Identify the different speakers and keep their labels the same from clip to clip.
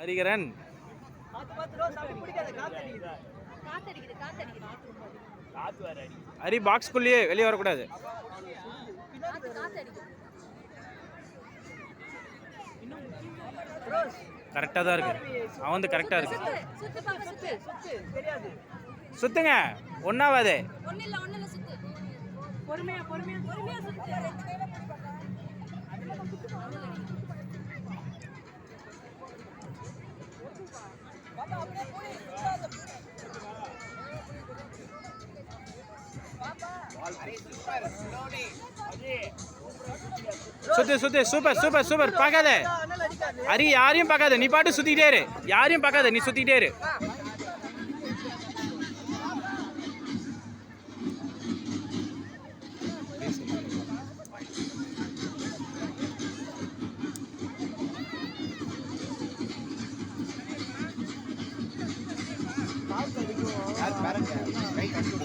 Speaker 1: ஹரிகரன் ஹரி பாக்ஸ்குள்ளேயே வெளியே வரக்கூடாது. கரெக்டாக தான் இருக்கு. அவன் வந்து கரெக்டாக இருக்கு.
Speaker 2: சுத்து பாப்பா சுத்து
Speaker 1: சுத்துங்க ஒன்றாவாது
Speaker 2: ஒண்ணு இல்ல ஒண்ணு இல்ல சுத்து. பொறுமையா பொறுமையா பொறுமையா சுத்து
Speaker 1: சுத்து சூப்பர் சூப்பர் சூப்பர். பார்க்காத. அரி யாரையும் பார்க்காத. நீ பாட்டு சுத்திட்டே இரு. யாரையும் பார்க்காத. நீ சுத்திட்டே இரு.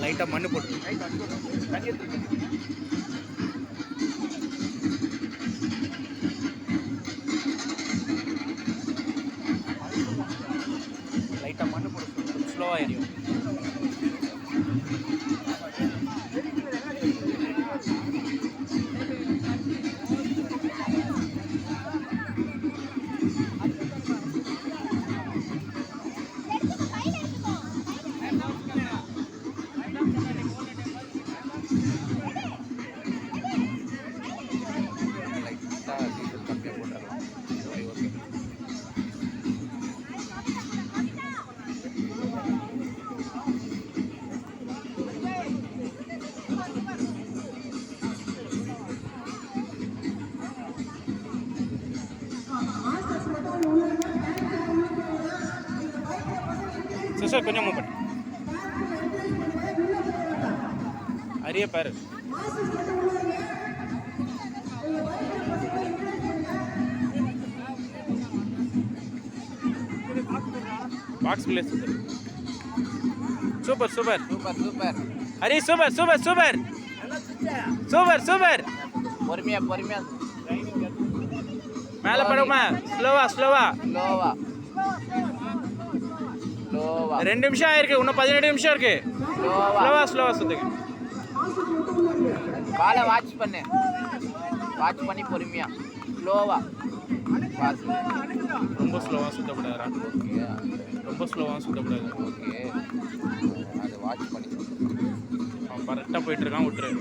Speaker 1: லைட்டாக மண்ணு போட்டு. லைட்டாக மண்ணு போட்டு. ஸ்லோவாக எரியும். சிஸ்டர் கொஞ்சம் மூவ் பண்ணு. அரிய பாரு. Box place super super
Speaker 3: super super
Speaker 1: Hari super super super super super
Speaker 3: பொறுமையா பொறுமையா.
Speaker 1: மேலே படுமா? ஸ்லோவா ஸ்லோவா
Speaker 3: ஸ்லோவா
Speaker 1: ரெண்டு நிமிஷம் ஆயிருக்கு இன்னும் பதினெட்டு நிமிஷம் இருக்கு.
Speaker 3: ஸ்லோவா.
Speaker 1: ஸ்லோவா சுத்துங்க.
Speaker 3: காலை வாட்ச் பண்ணு. வாட்ச் பண்ணி பொறுமையா. ஸ்லோவா.
Speaker 1: ரொம்ப ஸ்லோவா சுத்தக்கூடாதுடா
Speaker 3: ஓகே
Speaker 1: ரொம்ப ஸ்லோவா சுத்தக்கூடாது
Speaker 3: ஓகே அதை வாட்ச் பண்ணி.
Speaker 1: அவன் கரெக்டாக போயிட்டு இருக்கான் விட்டுரு.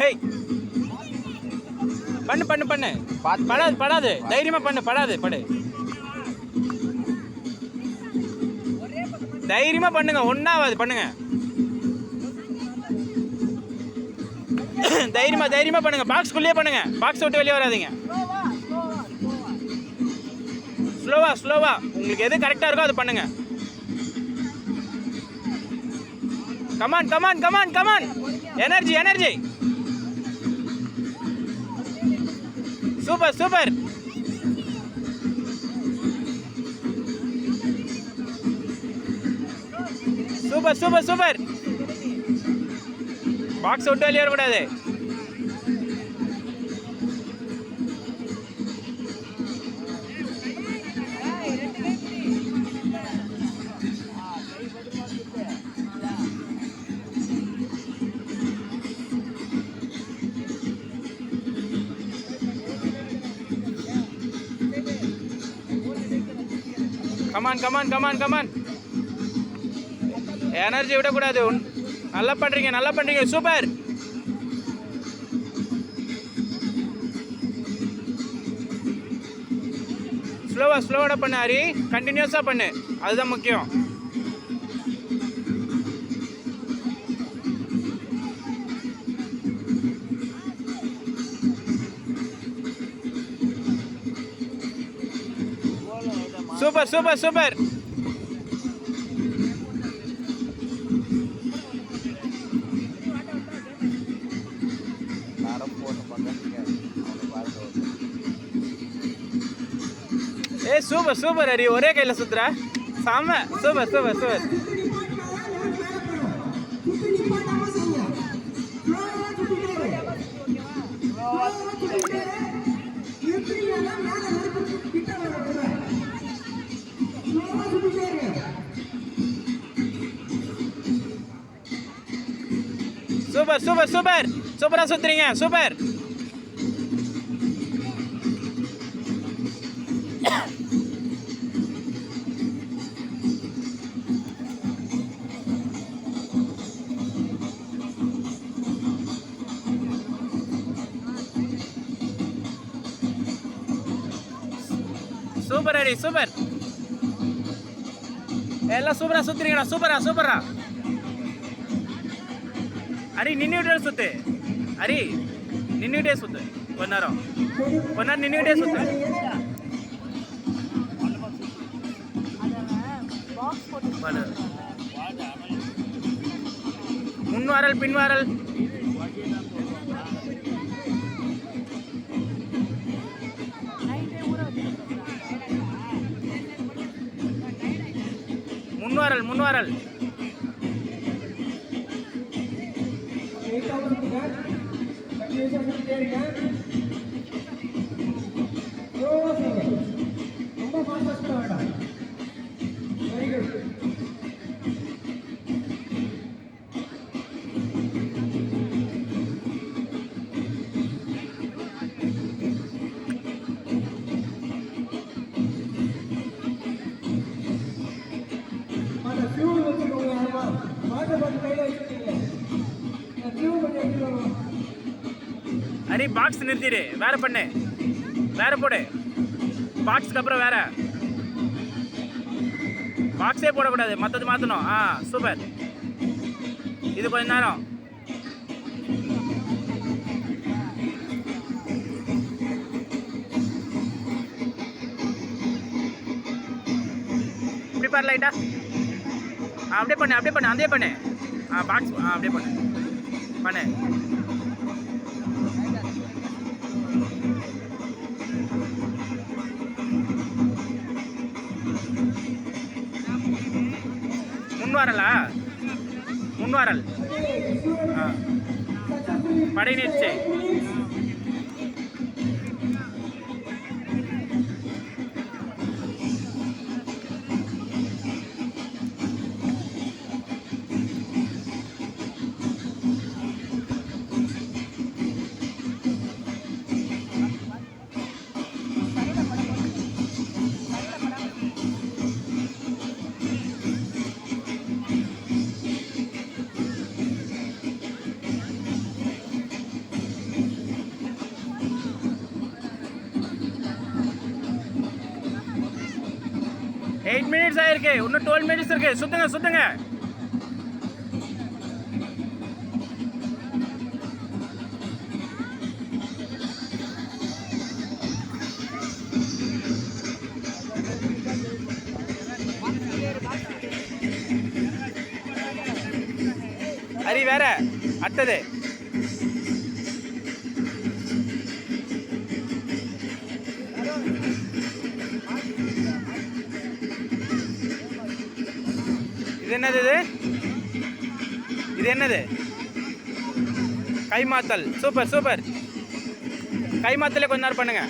Speaker 1: ஹேய். பண்ணு பண்ணு பண்ணு. படாது படாது. தைரியமா பண்ணு படாது படு. தைரியமா பண்ணுங்க ஒன்னாவது பண்ணுங்க. தைரியமா தைரியமா பண்ணுங்க. பாக்ஸ்குள்ளேயே பண்ணுங்க. பாக்ஸ் விட்டு வெளியே வராதீங்க. ஸ்லோவா ஸ்லோவா. உங்களுக்கு எது கரெக்டா இருக்கோ அது பண்ணுங்க. Come on come on come on come on energy energy super super. Super super super. Box விட்டு வெளியே வரக்கூடாது come on come on come on come on energy விடக்கூடாது. உன்- நல்லா பண்ணுறீங்க நல்லா பண்ணுறீங்க சூப்பர் ஸ்லோவாக ஸ்லோவோட பண்ணு ஹரி கண்டினியூஸாக பண்ணு. அதுதான் முக்கியம். சூப்பர் சூப்பர் சூப்பர் ஏ சூப்பர் சூப்பர் ஹரி ஒரே கையில் சுத்துற செம சூப்பர் சூப்பர் சூப்பர் எப்படி சூப்பர் சூப்பர் சூப்பர் சூப்பராக சுற்றுறீங்க சூப்பர் சூப்பர் அடி சூப்பர் எல்லாம் சூப்பராக சுத்துறீங்கடா சூப்பரா சூப்பரா ಅರಿ ನಿನ್ನಿಡೇ ಸುತ್ತೆ ಅರಿ ನಿನ್ನಿಡೇ
Speaker 2: ಸುತ್ತೆ ಕೊನ್ನಾರ ಕೊನ್ನಾರ
Speaker 1: ನಿನ್ನಿಡೇ ಸುತ್ತೆ முன்வாரல் பின்வாரல்
Speaker 4: முன்வாரல் முன்வாரல் கண்டினியூஸாக கொடுத்துட்டே இருங்க ஸ்லோவாக ஸ்லோவாக ரொம்ப ஃபாஸ்ட்டாக வேண்டாம் வெரி
Speaker 1: குட் பாக்ஸ் நிறுத்திடு. வேற பண்ணு. வேற போடு. பாக்ஸ்க்கு அப்புறம் வேற. பாக்ஸே போடக்கூடாது. மற்றது மாற்றணும் ஆ சூப்பர் இது கொஞ்ச நேரம். ப்ரிப்பேர் லைட்டா ஆ, அப்படியே பண்ணு அப்படியே பண்ணு அதே பண்ணு. ஆ பாக்ஸ் ஆ அப்படியே பண்ணு. பண்ணு. முன்வாரலா? முன்வாரல். ஆ. படை நீட்சி இருக்கு. இன்னும் டுவெல் மினிட்ஸ் இருக்கு. சுத்துங்க சுத்துங்க. ஹரி வேற அடுத்தது இது என்னது இது இது என்னது கைமாத்தல். Super super. கைமாத்தலே கொஞ்ச நேரம் பண்ணுங்க.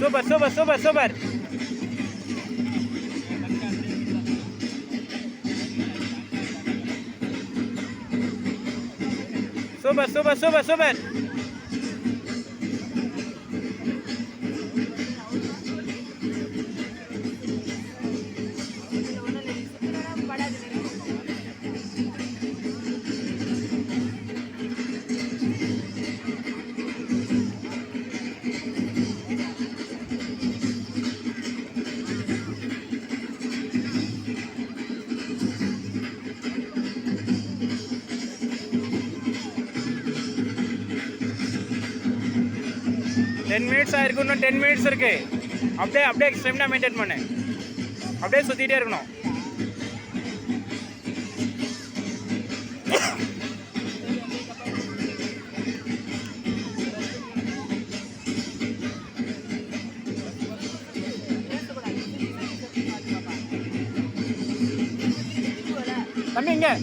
Speaker 1: Super super super super. Super super super super. Ten minutes ஆகிருக்கு இன்னும் டென் மினிட்ஸ் இருக்குது அப்படியே அப்படியே ஸ்டெமினா மெயின்டைன் பண்ணு. அப்படியே சுற்றிட்டே இருக்கணும். தம்பி இங்கே.